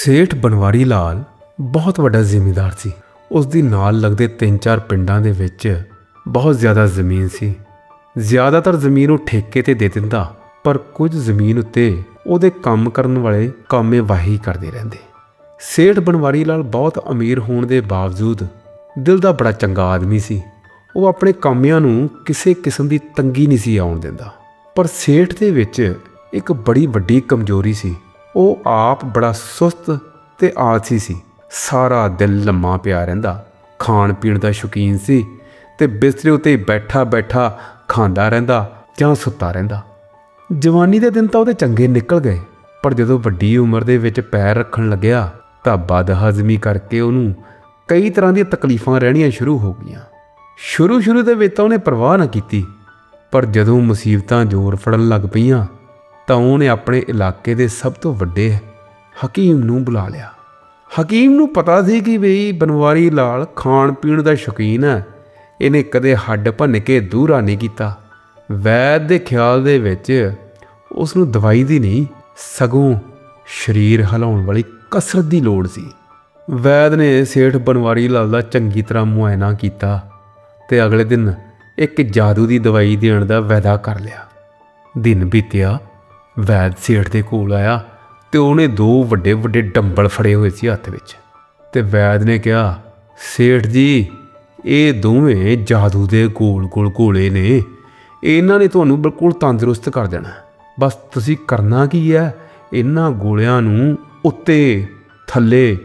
ਸੇਠ ਬਨਵਾਰੀ ਲਾਲ ਬਹੁਤ ਵੱਡਾ ਜ਼ਿਮੀਂਦਾਰ ਸੀ। ਉਸ ਦੀ ਨਾਲ ਲੱਗਦੇ ਤਿੰਨ ਚਾਰ ਪਿੰਡਾਂ ਦੇ ਵਿੱਚ ਬਹੁਤ ਜ਼ਿਆਦਾ ਜ਼ਮੀਨ ਸੀ। ਜ਼ਿਆਦਾਤਰ ਜ਼ਮੀਨ ਉਹ ਠੇਕੇ ਤੇ ਦੇ ਦਿੰਦਾ, ਪਰ ਕੁਝ ਜ਼ਮੀਨ ਉੱਤੇ ਉਹਦੇ ਕੰਮ ਕਰਨ ਵਾਲੇ ਕਾਮੇ ਵਾਹੀ ਕਰਦੇ ਰਹਿੰਦੇ। ਸੇਠ ਬਨਵਾਰੀ ਲਾਲ ਬਹੁਤ ਅਮੀਰ ਹੋਣ ਦੇ ਬਾਵਜੂਦ ਦਿਲ ਦਾ ਬੜਾ ਚੰਗਾ ਆਦਮੀ ਸੀ। ਉਹ ਆਪਣੇ ਕਾਮਿਆਂ ਨੂੰ ਕਿਸੇ ਕਿਸਮ ਦੀ ਤੰਗੀ ਨਹੀਂ ਸੀ ਆਉਣ ਦਿੰਦਾ। ਪਰ ਸੇਠ ਦੇ ਵਿੱਚ ਇੱਕ ਬੜੀ ਵੱਡੀ ਕਮਜ਼ੋਰੀ ਸੀ। ਉਹ ਆਪ ਬੜਾ ਸੁਸਤ ਤੇ ਆਲਸੀ ਸੀ। ਸਾਰਾ ਦਿਨ ਲੰਮਾ ਪਿਆ ਰਹਿੰਦਾ। ਖਾਣ ਪੀਣ ਦਾ ਸ਼ੌਕੀਨ ਸੀ ਤੇ ਬਿਸਤਰੇ ਉੱਤੇ ਬੈਠਾ ਬੈਠਾ ਖਾਂਦਾ ਰਹਿੰਦਾ ਜਾਂ ਸੁੱਤਾ ਰਹਿੰਦਾ। ਜਵਾਨੀ ਦੇ ਦਿਨ ਤਾਂ ਉਹਦੇ ਚੰਗੇ ਨਿਕਲ ਗਏ, ਪਰ ਜਦੋਂ ਵੱਡੀ ਉਮਰ ਦੇ ਵਿੱਚ ਪੈਰ ਰੱਖਣ ਲੱਗਿਆ ਤਾਂ ਬਦਹਜ਼ਮੀ ਕਰਕੇ ਉਹਨੂੰ ਕਈ ਤਰ੍ਹਾਂ ਦੀਆਂ ਤਕਲੀਫਾਂ ਰਹਿਣੀਆਂ ਸ਼ੁਰੂ ਹੋ ਗਈਆਂ। ਸ਼ੁਰੂ ਸ਼ੁਰੂ ਦੇ ਵਿੱਚ ਤਾਂ ਉਹਨੇ ਪਰਵਾਹ ਨਾ ਕੀਤੀ, ਪਰ ਜਦੋਂ ਮੁਸੀਬਤਾਂ ਜ਼ੋਰ ਫੜਨ ਲੱਗ ਪਈਆਂ ਤਾਂ ਉਹਨੇ ਆਪਣੇ ਇਲਾਕੇ ਦੇ ਸਭ ਤੋਂ ਵੱਡੇ ਹਕੀਮ ਨੂੰ ਬੁਲਾ ਲਿਆ। ਹਕੀਮ ਨੂੰ ਪਤਾ ਸੀ ਕਿ ਬਈ ਬਨਵਾਰੀ ਲਾਲ ਖਾਣ ਪੀਣ ਦਾ ਸ਼ੌਕੀਨ ਹੈ। ਇਹਨੇ ਕਦੇ ਹੱਡ ਭੰਨ ਕੇ ਦੂਰਾ ਨਹੀਂ ਕੀਤਾ। ਵੈਦ ਦੇ ਖਿਆਲ ਦੇ ਵਿੱਚ ਉਸ ਨੂੰ ਦਵਾਈ ਦੀ ਨਹੀਂ, ਸਗੋਂ ਸਰੀਰ ਹਿਲਾਉਣ ਵਾਲੀ ਕਸਰਤ ਦੀ ਲੋੜ ਸੀ। ਵੈਦ ਨੇ ਸੇਠ ਬਨਵਾਰੀ ਲਾਲ ਦਾ ਚੰਗੀ ਤਰ੍ਹਾਂ ਮੁਆਇਨਾ ਕੀਤਾ ਤੇ ਅਗਲੇ ਦਿਨ ਇੱਕ ਜਾਦੂ ਦੀ ਦਵਾਈ ਦੇਣ ਦਾ ਵਾਅਦਾ ਕਰ ਲਿਆ। ਦਿਨ ਬੀਤਿਆ ਵੈਦ ਸੇਠ ਦੇ ਕੋਲ ਆਇਆ ਤੇ ਉਹਨੇ ਦੋ ਵੱਡੇ ਵੱਡੇ ਡੰਬਲ ਫੜੇ ਹੋਏ ਸੀ ਹੱਥ ਵਿੱਚ ਤੇ ਵੈਦ ਨੇ ਕਿਹਾ, ਸੇਠ ਜੀ, ਇਹ ਦੋਵੇਂ ਜਾਦੂ ਦੇ ਗੋਲ-ਗੋਲ ਗੋਲੇ ਨੇ। ਇਹਨਾਂ ਨੇ ਤੁਹਾਨੂੰ ਬਿਲਕੁਲ ਤੰਦਰੁਸਤ ਕਰ ਦੇਣਾ। ਬਸ ਤੁਸੀਂ ਕਰਨਾ ਕੀ ਹੈ? ਇਹਨਾਂ ਗੋਲਿਆਂ ਨੂੰ ਉੱਤੇ, ਥੱਲੇ,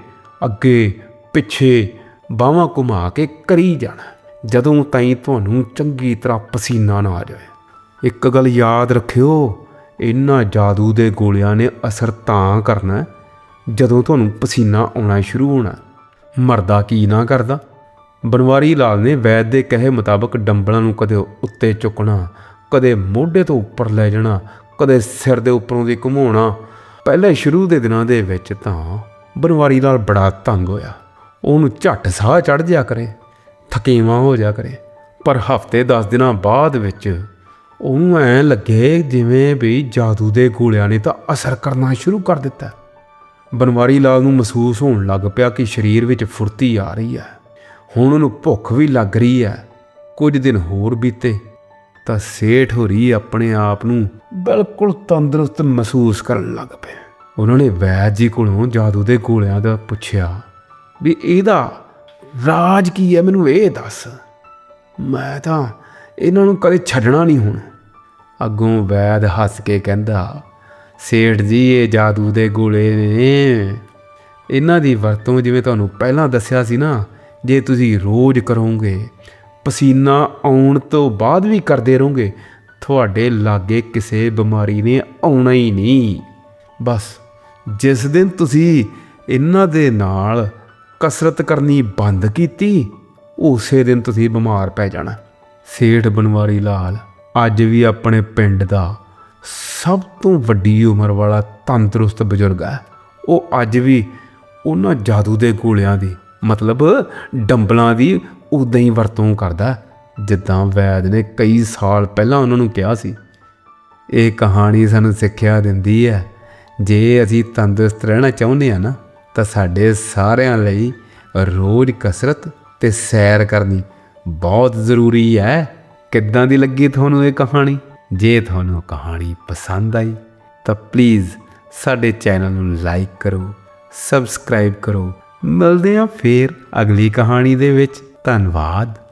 ਅੱਗੇ, ਪਿੱਛੇ ਬਾਹਾਂ ਘੁਮਾ ਕੇ ਕਰੀ ਜਾਣਾ। ਜਦੋਂ ਤਾਈਂ ਤੁਹਾਨੂੰ ਚੰਗੀ ਤਰ੍ਹਾਂ ਪਸੀਨਾ ਨਾ ਆ ਜਾਵੇ। ਇੱਕ ਗੱਲ ਯਾਦ ਰੱਖਿਓ ਇਹਨਾਂ ਜਾਦੂ ਦੇ ਗੋਲਿਆਂ ਨੇ ਅਸਰ ਤਾਂ ਕਰਨਾ ਜਦੋਂ ਤੁਹਾਨੂੰ ਪਸੀਨਾ ਆਉਣਾ ਸ਼ੁਰੂ ਹੋਣਾ ਮਰਦਾ ਕੀ ਨਾ ਕਰਦਾ? ਬਨਵਾਰੀ ਲਾਲ ਨੇ ਵੈਦ ਦੇ ਕਹੇ ਮੁਤਾਬਕ ਡੰਬਲਾਂ ਨੂੰ ਕਦੇ ਉੱਤੇ ਚੁੱਕਣਾ, ਕਦੇ ਮੋਢੇ ਤੋਂ ਉੱਪਰ ਲੈ ਜਾਣਾ, ਕਦੇ ਸਿਰ ਦੇ ਉੱਪਰੋਂ ਦੀ ਘੁਮਾਉਣਾ। ਪਹਿਲੇ ਸ਼ੁਰੂ ਦੇ ਦਿਨਾਂ ਦੇ ਵਿੱਚ ਤਾਂ ਬਨਵਾਰੀ ਲਾਲ ਬੜਾ ਤੰਗ ਹੋਇਆ। ਉਹਨੂੰ ਝੱਟ ਸਾਹ ਚੜ ਜਾ ਕਰੇ, ਥਕੇਵਾ ਹੋ ਜਾ ਕਰੇ। ਪਰ ਹਫ਼ਤੇ 10 ਦਿਨਾਂ ਬਾਅਦ ਵਿੱਚ ਉਹਨੂੰ ਐ ਲੱਗੇ ਜਿਵੇਂ ਵੀ ਜਾਦੂ ਦੇ ਗੋਲਿਆਂ ਨੇ ਤਾਂ ਅਸਰ ਕਰਨਾ ਸ਼ੁਰੂ ਕਰ ਦਿੱਤਾ। ਬਨਵਾਰੀ ਲਾਲ ਨੂੰ ਮਹਿਸੂਸ ਹੋਣ ਲੱਗ ਪਿਆ ਕਿ ਸਰੀਰ ਵਿੱਚ ਫੁਰਤੀ ਆ ਰਹੀ ਹੈ। ਹੁਣ ਉਹਨੂੰ ਭੁੱਖ ਵੀ ਲੱਗ ਰਹੀ ਹੈ। ਕੁਝ ਦਿਨ ਹੋਰ ਬੀਤੇ ਤਾਂ ਸੇਠ ਹੋਰੀ ਆਪਣੇ ਆਪ ਨੂੰ ਬਿਲਕੁਲ ਤੰਦਰੁਸਤ ਮਹਿਸੂਸ ਕਰਨ ਲੱਗ ਪਏ। ਉਹਨਾਂ ਨੇ ਵੈਦ ਜੀ ਕੋਲੋਂ ਜਾਦੂ ਦੇ ਗੋਲਿਆਂ ਦਾ ਪੁੱਛਿਆ ਵੀ ਇਹਦਾ ਰਾਜ ਕੀ ਹੈ? ਮੈਨੂੰ ਇਹ ਦੱਸ। ਮੈਂ ਤਾਂ ਇਹਨਾਂ ਨੂੰ ਕਦੇ ਛੱਡਣਾ ਨਹੀਂ ਹੁਣ। ਅੱਗੋਂ ਵੈਦ ਹੱਸ ਕੇ ਕਹਿੰਦਾ, ਸੇਠ ਜੀ, ਇਹ ਜਾਦੂ ਦੇ ਗੋਲੇ ਨੇ। ਇਹਨਾਂ ਦੀ ਵਰਤੋਂ ਜਿਵੇਂ ਤੁਹਾਨੂੰ ਪਹਿਲਾਂ ਦੱਸਿਆ ਸੀ ਨਾ, ਜੇ ਤੁਸੀਂ ਰੋਜ਼ ਕਰੋਗੇ, ਪਸੀਨਾ ਆਉਣ ਤੋਂ ਬਾਅਦ ਵੀ ਕਰਦੇ ਰਹੋਗੇ ਤੁਹਾਡੇ ਲਾਗੇ ਕਿਸੇ ਬਿਮਾਰੀ ਨੇ ਆਉਣਾ ਹੀ ਨਹੀਂ। ਬਸ, ਜਿਸ ਦਿਨ ਤੁਸੀਂ ਇਹਨਾਂ ਦੇ ਨਾਲ ਕਸਰਤ ਕਰਨੀ ਬੰਦ ਕੀਤੀ, ਉਸੇ ਦਿਨ ਤੁਸੀਂ ਬਿਮਾਰ ਪੈ ਜਾਣਾ। ਸੇਠ ਬਨਵਾਰੀ ਲਾਲ ਅੱਜ ਵੀ ਆਪਣੇ ਪਿੰਡ ਦਾ ਸਭ ਤੋਂ ਵੱਡੀ ਉਮਰ ਵਾਲਾ ਤੰਦਰੁਸਤ ਬਜ਼ੁਰਗ ਹੈ। ਉਹ ਅੱਜ ਵੀ ਉਹਨਾਂ ਜਾਦੂ ਦੇ ਗੋਲਿਆਂ ਦੀ, ਮਤਲਬ ਡੰਬਲਾਂ ਦੀ ਉਦਾਂ ਹੀ ਵਰਤੋਂ ਕਰਦਾ ਜਿੱਦਾਂ ਵੈਦ ਨੇ ਕਈ ਸਾਲ ਪਹਿਲਾਂ ਉਹਨਾਂ ਨੂੰ ਕਿਹਾ ਸੀ, ਇਹ ਕਹਾਣੀ ਸਾਨੂੰ ਸਿੱਖਿਆ ਦਿੰਦੀ ਹੈ। ਜੇ ਅਸੀਂ ਤੰਦਰੁਸਤ ਰਹਿਣਾ ਚਾਹੁੰਦੇ ਆ ਨਾ, ਤਾਂ ਸਾਡੇ ਸਾਰਿਆਂ ਲਈ ਰੋਜ਼ ਕਸਰਤ ਤੇ ਸੈਰ ਕਰਨੀ ਬਹੁਤ ਜ਼ਰੂਰੀ ਹੈ। ਕਿੱਦਾਂ ਦੀ ਲੱਗੀ ਤੁਹਾਨੂੰ ਇਹ ਕਹਾਣੀ? ਜੇ ਤੁਹਾਨੂੰ ਕਹਾਣੀ ਪਸੰਦ ਆਈ, ਤਾਂ ਪਲੀਜ਼ ਸਾਡੇ ਚੈਨਲ ਨੂੰ ਲਾਈਕ ਕਰੋ ਸਬਸਕ੍ਰਾਈਬ ਕਰੋ। ਮਿਲਦੇ ਹਾਂ ਫੇਰ ਅਗਲੀ ਕਹਾਣੀ ਦੇ ਵਿੱਚ। ਧੰਨਵਾਦ।